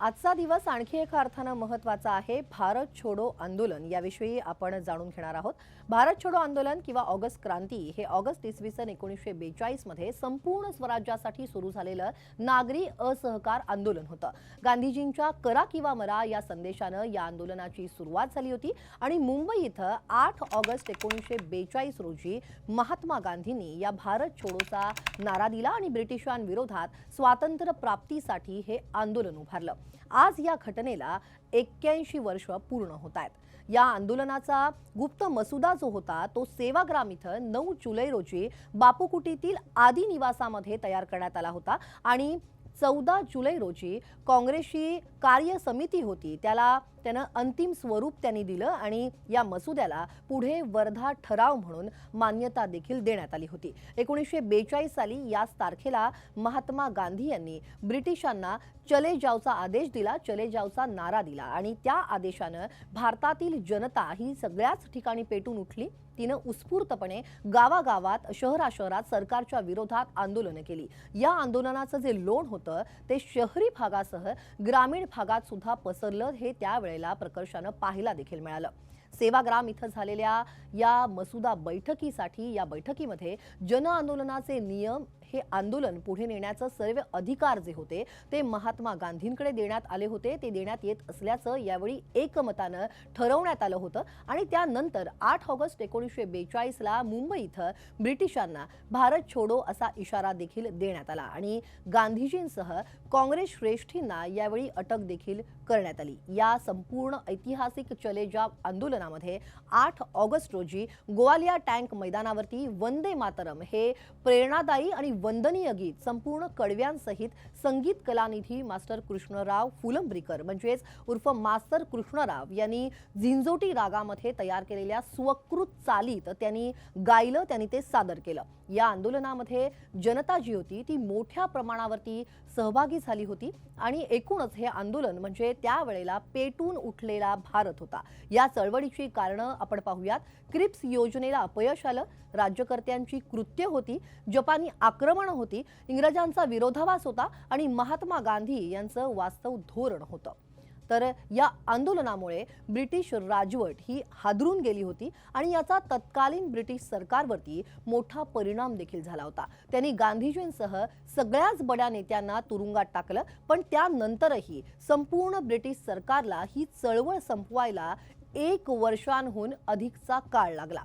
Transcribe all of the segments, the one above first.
आजचा दिवस आणखी एका अर्थानं महत्त्वाचा आहे. भारत छोडो आंदोलन याविषयी आपण जाणून घेणार आहोत. भारत छोडो आंदोलन किंवा ऑगस्ट क्रांती हे ऑगस्ट इसवी सन एकोणीसशे बेचाळीसमध्ये संपूर्ण स्वराज्यासाठी सुरू झालेलं नागरी असहकार आंदोलन होतं. गांधीजींच्या करा किंवा मरा या संदेशानं या आंदोलनाची सुरुवात झाली होती आणि मुंबई इथं आठ ऑगस्ट एकोणीसशे बेचाळीस रोजी महात्मा गांधींनी या भारत छोडोचा नारा दिला आणि ब्रिटिशांविरोधात स्वातंत्र्य प्राप्तीसाठी हे आंदोलन उभारलं. आज या घटनेला एक्क्याऐंशी वर्ष पूर्ण होत आहेत. या आंदोलनाचा गुप्त मसुदा जो होता तो सेवाग्राम इथं नऊ जुलै रोजी बापूकुटीतील आदी निवासामध्ये तयार करण्यात आला होता आणि चौदा जुलै रोजी काँग्रेसची कार्य समिती होती त्याला त्यानं अंतिम स्वरूप त्यांनी दिलं आणि या मसुद्याला पुढे वर्धा ठराव म्हणून मान्यता देखील देण्यात आली होती. एकोणीसशे बेचाळीस साली याच तारखेला महात्मा गांधी यांनी ब्रिटिशांना चले जावचा आदेश दिला चले जावचा नारा दिला. आणि त्या आदेशानं भारतातील जनता ही सगळ्याच ठिकाणी पेटून उठली. तिनं उत्स्फूर्तपणे गावागावात शहरा शहरात सरकारच्या विरोधात आंदोलनं केली. या आंदोलनाचं जे लोण होतं ते शहरी भागासह ग्रामीण भागात सुद्धा पसरलं हे त्यावेळेला प्रकर्षानं पाहायला देखील मिळालं. सेवाग्राम इथं झालेल्या या मसुदा बैठकीसाठी या बैठकीमध्ये जन आंदोलनाचे नियम हे आंदोलन पुढे नेण्याचं सर्व अधिकार जे होते ते महात्मा गांधींकडे देण्यात आले होते. ते देण्यात येत असल्याचं यावेळी एकमतानं ठरवण्यात आलं होतं. आणि त्यानंतर आठ ऑगस्ट एकोणीसशे बेचाळीसला मुंबई इथं ब्रिटिशांना भारत छोडो असा इशारा देखील देण्यात आला. आणि गांधीजींसह काँग्रेस श्रेष्ठींना यावेळी अटक देखील करण्यात आली. या संपूर्ण ऐतिहासिक चलेजाव आंदोलनामध्ये आठ ऑगस्ट रोजी गोवालिया टँक मैदानावरती वंदे मातरम हे प्रेरणादायी आणि वंदनीय गीत संपूर्ण कडव्यांसहित संगीत कलानिधी मास्टर कृष्णराव फुलंब्रीकर म्हणजेच उर्फ मास्तर कृष्णराव यांनी झिंजोटी रागामध्ये तयार केलेल्या स्वकृत चालीत त्यांनी गायलं त्यांनी ते सादर केलं. या आंदोलनामध्ये जनता जी होती ती मोठ्या प्रमाणावरती सहभागी झाली होती आणि एकूणच हे आंदोलन म्हणजे त्यावेळेला पेटून उठलेला भारत होता. या चळवळीची कारणं आपण पाहूयात. क्रिप्स योजनेला अपयश आलं. राज्यकर्त्यांची कृत्य होती. जपानी आक्रमणं होती. इंग्रजांचा विरोधाभास होता आणि महात्मा गांधी यांचं वास्तव धोरण होतं. तर या आंदोलनामुळे ब्रिटिश राजवट ही हादरून गेली होती आणि याचा तत्कालीन ब्रिटिश सरकारवरती मोठा परिणाम देखील झाला होता. त्यांनी गांधीजींसह सगळ्याच बड्या नेत्यांना तुरुंगात टाकलं पण त्यानंतरही संपूर्ण ब्रिटिश सरकारला ही चळवळ संपवायला एक वर्षांहून अधिकचा काळ लागला.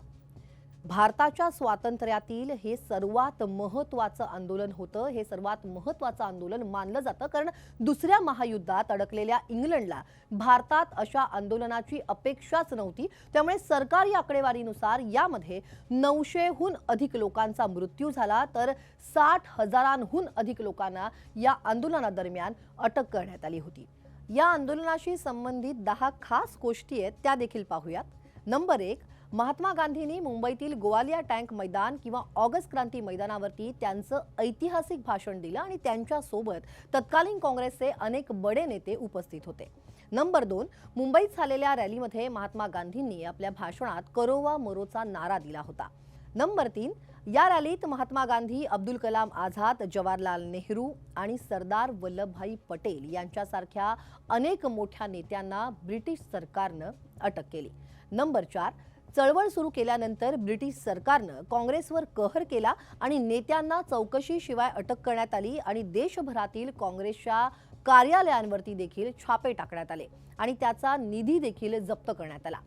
भारताच्या स्वातंत्र्यातील हे सर्वात महत्वाचं आंदोलन होतं. हे सर्वात महत्वाचं आंदोलन मानलं जातं कारण दुसऱ्या महायुद्धात अडकलेल्या इंग्लंडला भारतात अशा आंदोलनाची अपेक्षाच नव्हती. त्यामुळे सरकारी आकडेवारीनुसार यामध्ये नऊशेहून अधिक लोकांचा मृत्यू झाला तर साठ हजारांहून अधिक लोकांना या आंदोलनादरम्यान अटक करण्यात आली होती. या आंदोलनाशी संबंधित दहा खास गोष्टी आहेत त्या देखील पाहूयात. नंबर एक महात्मा गांधींनी मुंबईतील गोवालिया टँक मैदान किंवा ऑगस्ट क्रांती मैदानावरती त्यांचं ऐतिहासिक भाषण दिलं आणि त्यांच्यासोबत तत्कालीन काँग्रेसचे अनेक बडे नेते उपस्थित होते. नंबर दोन मुंबईत झालेल्या रॅलीमध्ये महात्मा गांधींनी आपल्या भाषणात करोवा मोरोचा मरोचा नारा दिला होता. नंबर तीन या रॅलीत महात्मा गांधी अब्दुल कलाम आझाद जवाहरलाल नेहरू आणि सरदार वल्लभभाई पटेल यांच्यासारख्या अनेक मोठ्या नेत्यांना ब्रिटिश सरकारनं अटक केली. नंबर चार चळवळ सुरू केल्यानंतर ब्रिटिश सरकारनं काँग्रेसवर कहर केला आणि नेत्यांना चौकशीशिवाय अटक करण्यात आली आणि देशभरातील काँग्रेसच्या कार्यालयांवरती देखील छापे टाकण्यात आले आणि त्याचा निधी देखील जप्त करण्यात आला.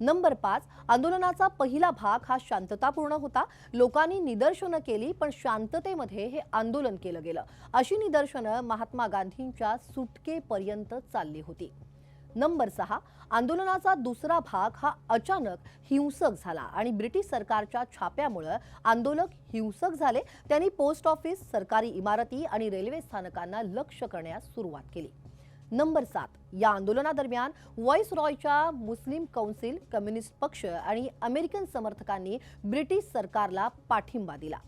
नंबर पाच आंदोलनाचा पहिला भाग हा शांततापूर्ण होता. लोकांनी निदर्शनं केली पण शांततेमध्ये हे आंदोलन केलं गेलं. अशी निदर्शनं महात्मा गांधींच्या सुटकेपर्यंत चालली होती. नंबर सहा आंदोलनाचा दुसरा भाग हा अचानक हिंसक झाला आणि ब्रिटिश सरकारच्या छाप्यामुळं आंदोलक हिंसक झाले. त्यांनी पोस्ट ऑफिस सरकारी इमारती आणि रेल्वे स्थानकांना लक्ष करण्यास सुरुवात केली. नंबर सात या आंदोलनादरम्यान व्हॉइस रॉयच्या मुस्लिम कौन्सिल कम्युनिस्ट पक्ष आणि अमेरिकन समर्थकांनी ब्रिटिश सरकारला पाठिंबा दिला.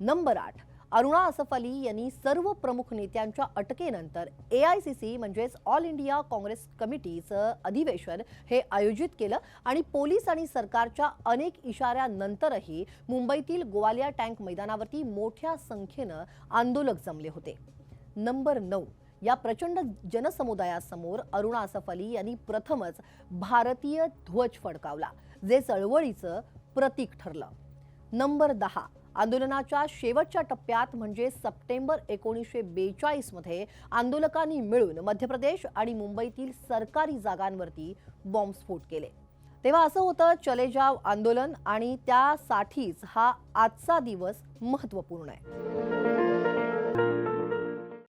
नंबर आठ अरुणा असफ अली यांनी सर्व प्रमुख नेत्यांच्या अटकेनंतर ए आय सी सी म्हणजेच ऑल इंडिया काँग्रेस कमिटीचं अधिवेशन हे आयोजित केलं आणि पोलीस आणि सरकारच्या अनेक इशाऱ्यानंतरही मुंबईतील गोवालिया टँक मैदानावरती मोठ्या संख्येनं आंदोलक जमले होते. नंबर नऊ या प्रचंड जनसमुदायासमोर अरुणा असफ अली यांनी प्रथमच भारतीय ध्वज फडकावला जे चळवळीचं प्रतीक ठरलं. नंबर दहा आंदोलनाच्या शेवटच्या टप्प्यात म्हणजे सप्टेंबर एकोणीसशे बेचाळीसमध्ये आंदोलकांनी मिळून मध्य प्रदेश आणि मुंबईतील सरकारी जागांवरती बॉम्बस्फोट केले. तेव्हा असं होतं चले जाव आंदोलन आणि त्यासाठीच हा आजचा दिवस महत्त्वपूर्ण आहे.